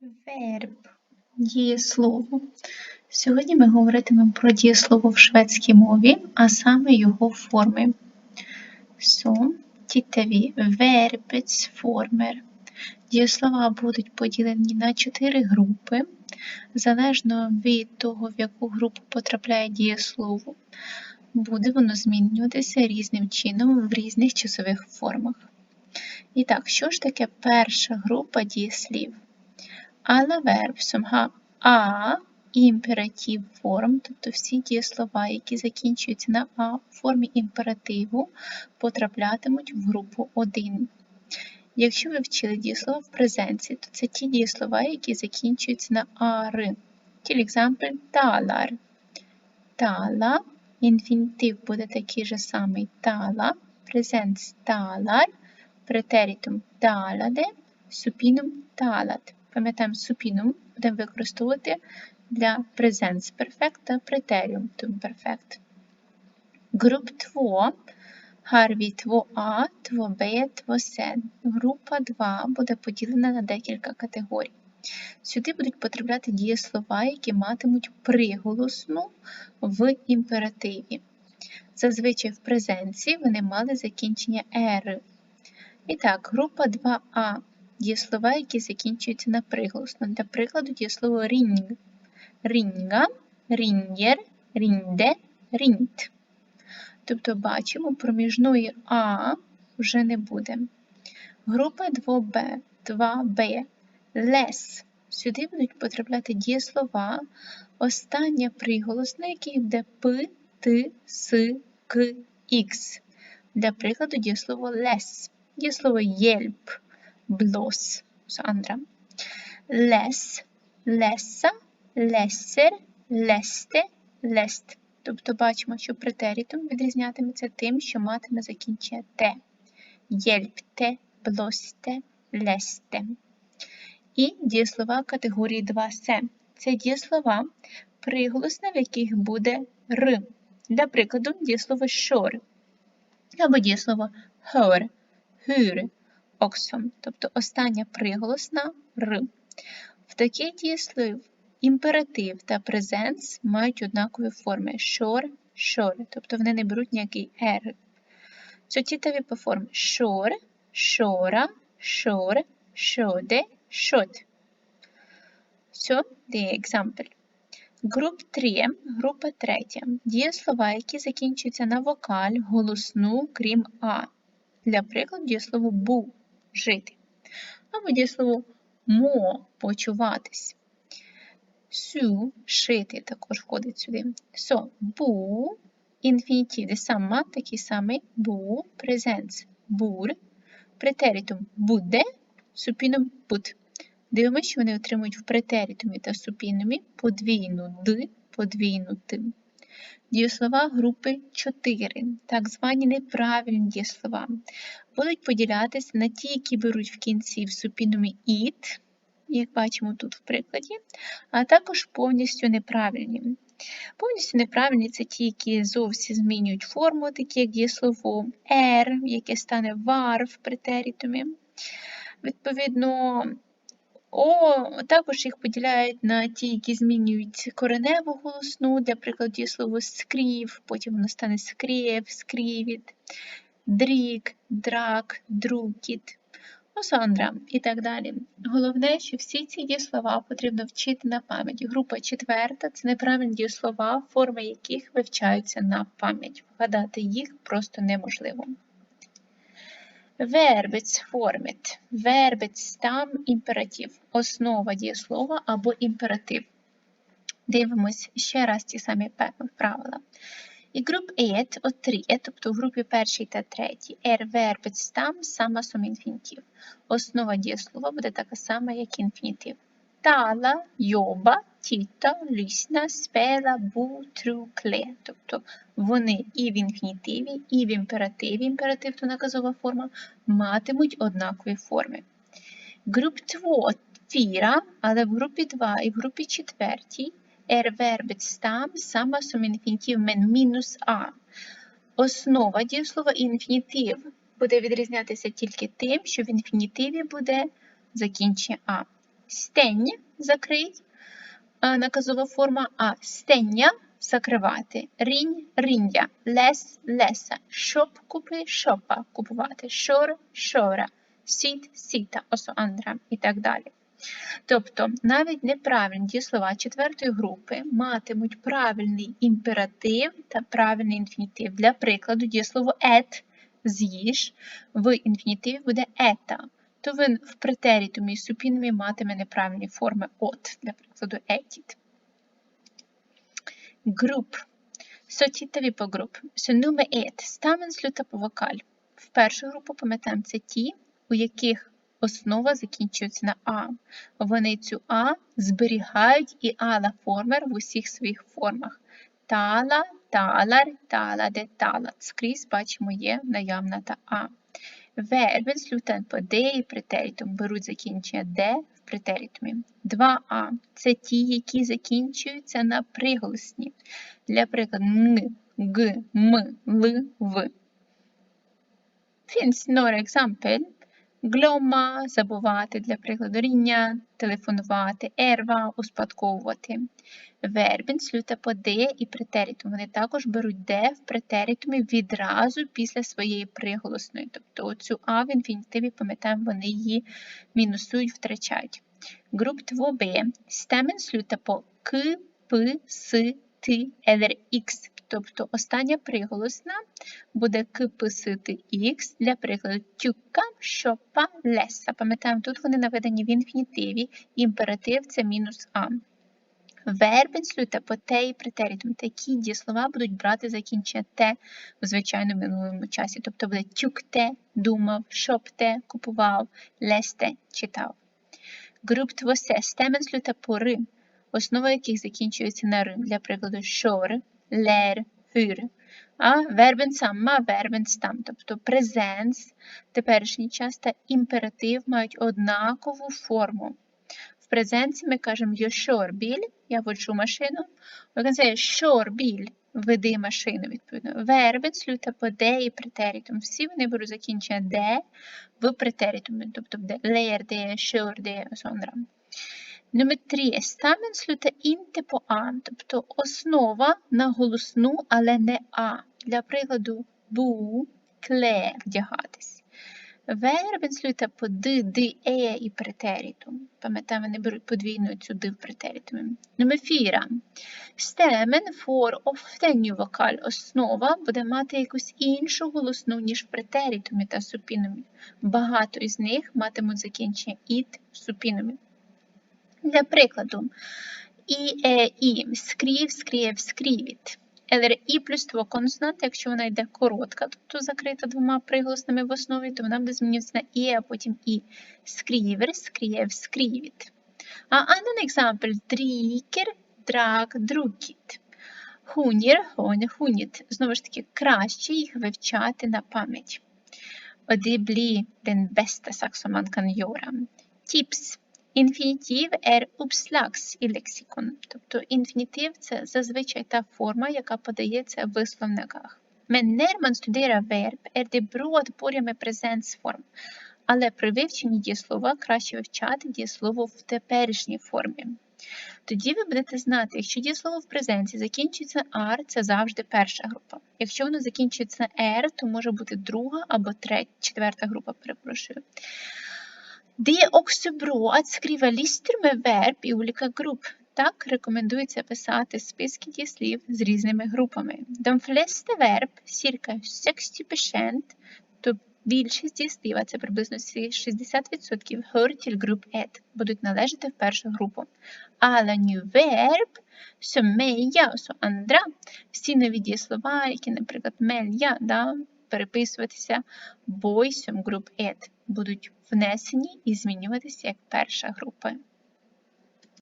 Верб дієслово. Сьогодні ми говоритимемо про дієслово в шведській мові, а саме його форми. Så, tittar vi. Дієслова будуть поділені на чотири групи, залежно від того, в яку групу потрапляє дієслово, буде воно змінюватися різним чином в різних часових формах. І так, що ж таке перша група дієслів? Verb som har a імператив форм, тобто всі дієслова, які закінчуються на а у формі імперативу, потраплятимуть в групу 1. Якщо ви вчили дієслова в презенції, то це ті дієслова, які закінчуються на ар. Till exempel talar. Тала, інфінітив буде такий же самий тала, презенц talar, претерітум talade, супінум talat. Пам'ятаємо, супінум будемо використовувати для presens perfect та preteritum perfect. Grupp 2 har vi 2a, 2b, 2c. Група 2 буде поділена на декілька категорій. Сюди будуть потрапляти дієслова, які матимуть приголосну в імперативі. Зазвичай в презенції вони мали закінчення «р». І так, група 2а дієслова, які закінчуються на приголосно. Для прикладу дієслово рінг, рінга, рін'єр, рінде, рінт. Тобто бачимо, проміжної А вже не буде. Група 2Б, 2Б, лес. Сюди будуть потрапляти дієслова, остання приголосна, який буде П, Т, С, К, Х. Для прикладу дієслово лес, дієслово єльп, blås hos andra. Läs, läsa, läser, läste, läst. Тобто бачимо, що претерітум відрізнятиметься тим, що матиме закінчення те. Єльпте, блосте, лесте. І дієслова категорії 2С. Це дієслова, приголосна, в яких буде Р. Для прикладу, дієслово шор або дієслово хор, хюр, оксом, тобто остання приголосна р. В таких дієслів імператив та презенс мають однакові форми шор, шор, тобто вони не беруть ніякий «р». Суттєві по формі шор, шора, шор, шоде, шот. So, det example. Груп 3, група 3. Дієслова, які закінчуються на вокаль, голосну, крім А. Для прикладу дієслово бу жити. Або дієслово мо почуватись. Сю шити також входить сюди. So, бу, інфінітив де сама, такий самий бу, презенс бур, претерітум буде, супіном буд. Дивимося, що вони отримують в претерітумі та супінумі подвійну д, подвійну т. Дієслова групи 4, так звані неправильні дієслова, будуть поділятися на ті, які беруть в кінці в супінумі «it», як бачимо тут в прикладі, а також повністю неправильні. Повністю неправильні це ті, які зовсім змінюють форму, такі як дієслово «er», яке стане «var» в претерітумі. Відповідно, о, також їх поділяють на ті, які змінюють кореневу голосну, для прикладу слово скрів, потім воно стане скрєв, скрівіт, дрік, драк, друкіт, осандра і так далі. Головне, що всі ці дієслова потрібно вчити на пам'ять. Група четверта це неправильні дієслова, форми яких вивчаються на пам'ять. Вгадати їх просто неможливо. Формит. Verbets стам імператив. Основа дієслова або імператив. Дивимось ще раз ті самі правила. І груп 1 от 3, тобто в групі першій та третій, er verbet stam сама som інфінітив. Основа дієслова буде така сама, як інфінітив. Tala, jobba, titta, lyssna, spela, bo, tro, klä. Тобто вони і в інфінітиві, і в імперативі, імператив то наказова форма, матимуть однакові форми. Груп 2 4, але в групі 2 і в групі 4 er verbet stam саме som інфінітив men мінус а. Основа дієслова інфінітив буде відрізнятися тільки тим, що в інфінітиві буде закінчення А. стень закрить, наказова форма, а стення закривати. Рінь ріння, лес леса, шоп купи шопа купувати, шор шора, сіт сіта, осо андра і так далі. Тобто навіть неправильні дієслова четвертої групи матимуть правильний імператив та правильний інфінітив. Для прикладу, дієслово et з'їж в інфінітиві буде ета, то він в претерітумі і супінумі матиме неправильні форми от, для прикладу етіт. Груп. Grupp. Så nummer ett, stammen slutar på vokal. В першу групу, пам'ятаємо, це ті, у яких основа закінчується на А. Вони цю А зберігають і ала формер в усіх своїх формах. Тала, талар, таладе, талат. Скрізь бачимо є наявна та А. Верби слютен по Д і претерітум беруть закінчення Д в претерітумі. 2А це ті, які закінчуються на приголосні. Для прикладу н, г, м, л, в. Фінс нор exempel Глома забувати, для прикладу ріння, телефонувати, ерва, успадковувати. Вербін слюта по де і претерітум. Вони також беруть де в претерітумі відразу після своєї приголосної. Тобто цю А в інфінітиві, пам'ятаємо, вони її мінусують, втрачають. Груп 2Б. Стемен слюта по К, П, С, Т, Елер, Х. Тобто остання приголосна буде киписити Х для прикладу тюка, шопа, леса. Пам'ятаємо, тут вони наведені в інфінітиві, імператив це мінус А. Вербен слюта по те і претерітум. Такі дієслова будуть брати закінчення те у звичайному минулому часі. Тобто буде тюкте, думав, шопте, купував, лесте, читав. Груп твосе стемен слюта по ри, основа яких закінчується на ри. Для прикладу шор, lär, hur. А вербен самма, вербен стам, тобто презенс, теперішній час та імператив мають однакову форму. В презенці ми кажемо «Я kör bil», я воджу машину. Can säga «kör bil», веди машину, відповідно. Вербен слюта по де і претерітум. Всі вони беруть закінчення де в претерітумі, тобто де «lär det», «kör det» och sådär. Номер 3. Стамен слюта інте по А, тобто основа на голосну, але не А. Для прикладу бу, кле вдягатись. Вербен слюта по д, ди, е і претерітум. Пам'ятаємо, вони беруть подвійну цю ди в претерітумі. Номер 4. Стемен often new вокаль. Основа буде мати якусь іншу голосну, ніж в претерітумі та супінумі. Багато із них матимуть закінчення іт в супінумі. Для прикладу, і, е, і, скрів, скрів, скрівіт. І плюс двоконсонант, якщо вона йде коротка, тобто закрита двома приголосними в основі, то вона буде змінюватися на і, а потім і. Скрівер, скрів, скрівіт. А annan example, dricker, drak, druckit. Хунір, хон, хуніт. Знову ж таки, краще їх вивчати на пам'ять. Det blir den bästa sak kan. Інфінітив er uppslags і лексикон. Тобто інфінітив це зазвичай та форма, яка подається в висловниках. Men när man studerar verb är det bra att börja med presensform. Але при вивченні дієслова краще вивчати дієслово в теперішній формі. Тоді ви будете знати, якщо дієслово в презенті закінчується R, це завжди перша група. Якщо воно закінчується R, то може бути друга або третя, четверта група, перепрошую. Det är också bra att skriva listor med verb i olika grupp. Так рекомендується писати списки дієслів з різними групами. De flesta verb, cirka 60%, то більшість дієслів, а це приблизно 60%, hör till grupp 1, будуть належати в першу групу. Alla new verb, som meja, så andra, всі нові дієслова, які, наприклад, мелья, да, переписуватися boys, som grupp 1, будуть внесені і змінюватися як перша група.